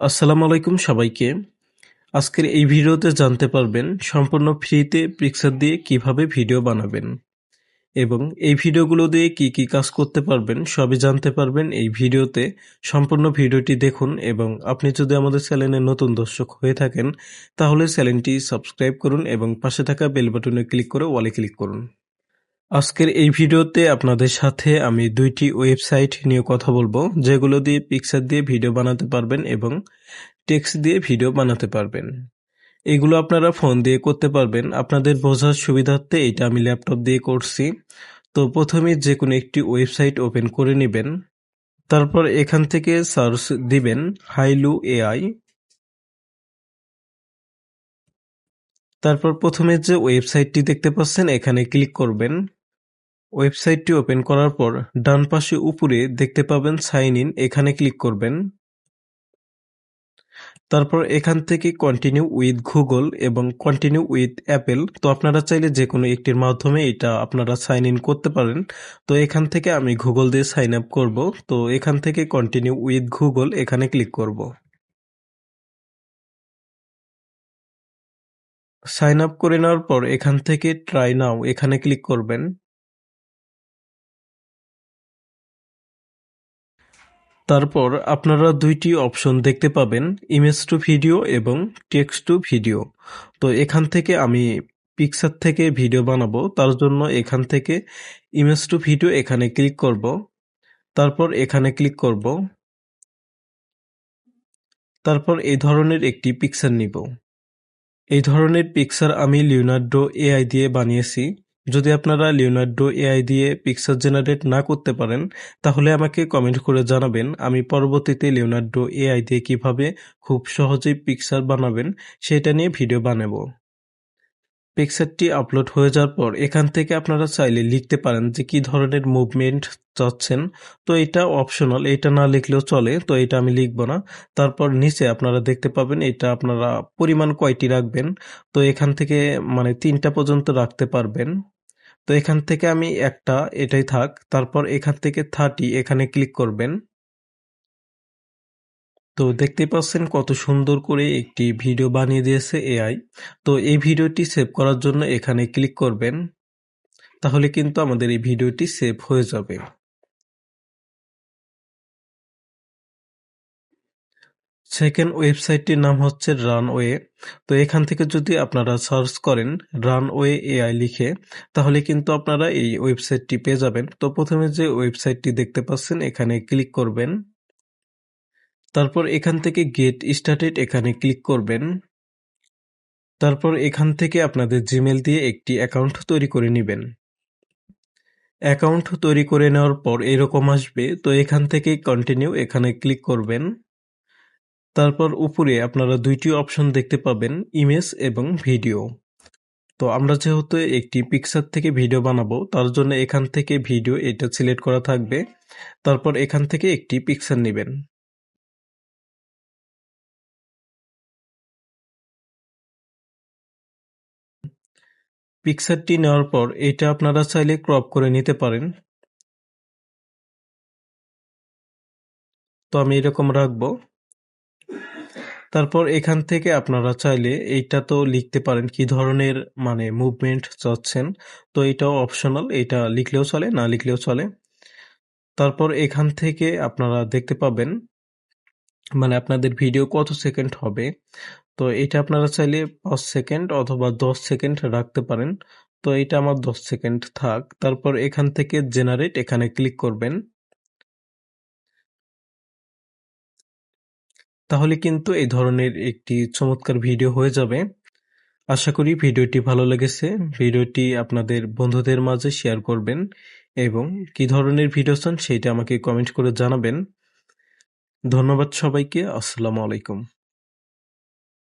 আসসালামু আলাইকুম সবাইকে। আজকের এই ভিডিওতে জানতে পারবেন সম্পূর্ণ ফ্রিতে পিকচার দিয়ে কীভাবে ভিডিও বানাবেন এবং এই ভিডিওগুলো দিয়ে কি কি কাজ করতে পারবেন সবই জানতে পারবেন এই ভিডিওতে। সম্পূর্ণ ভিডিওটি দেখুন এবং আপনি যদি আমাদের চ্যানেলে নতুন দর্শক হয়ে থাকেন, তাহলে চ্যানেলটি সাবস্ক্রাইব করুন এবং পাশে থাকা বেল বাটনে ক্লিক করে ওয়ালে ক্লিক করুন। আজকের এই ভিডিওতে আপনাদের সাথে আমি দুইটি ওয়েবসাইট নিয়ে কথা বলব, যেগুলো দিয়ে পিকচার দিয়ে ভিডিও বানাতে পারবেন এবং টেক্সট দিয়ে ভিডিও বানাতে পারবেন। এগুলো আপনারা ফোন দিয়ে করতে পারবেন। আপনাদের বোঝার সুবিধার্থে এটা আমি ল্যাপটপ দিয়ে করছি। তো প্রথমে যে কোনো একটি ওয়েবসাইট ওপেন করে নেবেন। তারপর এখান থেকে সার্চ দিবেন হাইলু এআই তারপর প্রথমে যে ওয়েবসাইটটি দেখতে পাচ্ছেন, এখানে ক্লিক করবেন। ওয়েবসাইটটি ওপেন করার পর ডান পাশে উপরে দেখতে পাবেন সাইন ইন, এখানে ক্লিক করবেন। তারপর এখান থেকে কন্টিনিউ উইথ গুগল এবং কন্টিনিউ উইথ অ্যাপেল তো আপনারা চাইলে যে কোনো একটির মাধ্যমে এটা আপনারা সাইন ইন করতে পারেন। তো এখান থেকে আমি গুগল দিয়ে সাইন আপ করব। তো এখান থেকে কন্টিনিউ উইথ গুগল এখানে ক্লিক করব। সাইন আপ করে নেওয়ার পর এখান থেকে ট্রাই নাও এখানে ক্লিক করবেন। তারপর আপনারা দুইটি অপশন দেখতে পাবেন ইমেজ টু ভিডিও এবং টেক্সট টু ভিডিও তো এখান থেকে আমি পিকচার থেকে ভিডিও বানাবো, তার জন্য এখান থেকে ইমেজ টু ভিডিও এখানে ক্লিক করব। তারপর এখানে ক্লিক করব। তারপর এই ধরনের একটি পিকচার নিব। এই ধরনের পিকচার আমি লিওনার্ডো এআই দিয়ে বানিয়েছি। যদি আপনারা লিওনার্ডো এআই দিয়ে পিকচার জেনারেট না করতে পারেন, তাহলে আমাকে কমেন্ট করে জানাবেন আমি পরবর্তীতে লিওনার্ডো এআই দিয়ে কীভাবে খুব সহজেই পিকচার বানাবেন সেটা নিয়ে ভিডিও বানাবো। পিকচারটি আপলোড হয়ে যাওয়ার পর এখান থেকে আপনারা চাইলে লিখতে পারেন যে কি ধরনের মুভমেন্ট চাচ্ছেন। তো এটা অপশনাল এটা না লিখলেও চলে, তো এটা আমি লিখব না। তারপর নিচে আপনারা দেখতে পাবেন এটা আপনারা পরিমাণ কয়টি রাখবেন, তো এখান থেকে মানে তিনটা পর্যন্ত রাখতে পারবেন। তো এখান থেকে আমি একটা, এটাই থাক। তারপর এখান থেকে থার্টি এখানে ক্লিক করবেন। তো দেখতে পাচ্ছেন কত সুন্দর করে একটি ভিডিও বানিয়ে দিয়েছে এআই তো এই ভিডিওটি সেভ করার জন্য এখানে ক্লিক করবেন। তাহলে কিন্তু আমাদের এই ভিডিওটি সেভ হয়ে যাবে। সেকেন্ড ওয়েবসাইটটির নাম হচ্ছে রানওয়ে তো এখান থেকে যদি আপনারা সার্চ করেন রানওয়ে এআই লিখে, তাহলে কিন্তু আপনারা এই ওয়েবসাইটটি পেয়ে যাবেন। তো প্রথমে যে ওয়েবসাইটটি দেখতে পাচ্ছেন, এখানে ক্লিক করবেন। তারপর এখান থেকে গেট স্টার্টেড এখানে ক্লিক করবেন। তারপর এখান থেকে আপনাদের জিমেল দিয়ে একটি অ্যাকাউন্ট তৈরি করে নেবেন। অ্যাকাউন্ট তৈরি করে নেওয়ার পর এরকম আসবে। তো এখান থেকে কন্টিনিউ এখানে ক্লিক করবেন। তারপর উপরে আপনারা দুইটি অপশন দেখতে পাবেন ইমেজ এবং ভিডিও তো আমরা যেহেতু একটি পিকচার থেকে ভিডিও বানাবো, তার জন্য এখান থেকে ভিডিও এটা সিলেক্ট করা থাকবে। তারপর এখান থেকে একটি পিকচার নেবেন। পিকচারটি নেওয়ার পর এটা আপনারা চাইলে ক্রপ করে নিতে পারেন। তো আমি এরকম রাখব। তারপর এখান থেকে আপনারা চাইলে এইটা তো লিখতে পারেন কি ধরনের মানে মুভমেন্ট চাচ্ছেন। তো এটাও অপশনাল এটা লিখলেও চলে, না লিখলেও চলে। তারপর এখান থেকে আপনারা দেখতে পাবেন মানে আপনাদের ভিডিও কত সেকেন্ড হবে। তো এটা আপনারা চাইলে পাঁচ সেকেন্ড অথবা দশ সেকেন্ড রাখতে পারেন। তো এটা আমার দশ সেকেন্ড থাক। তারপর এখান থেকে জেনারেট এখানে ক্লিক করবেন। তাহলে কিন্তু এই ধরনের একটি চমৎকার ভিডিও হয়ে যাবে। আশা করি ভিডিওটি ভালো লেগেছে। ভিডিওটি আপনাদের বন্ধুদের মাঝে শেয়ার করবেন এবং কি ধরনের ভিডিও চান সেইটা আমাকে কমেন্ট করে জানাবেন। ধন্যবাদ সবাইকে। আসসালামু আলাইকুম।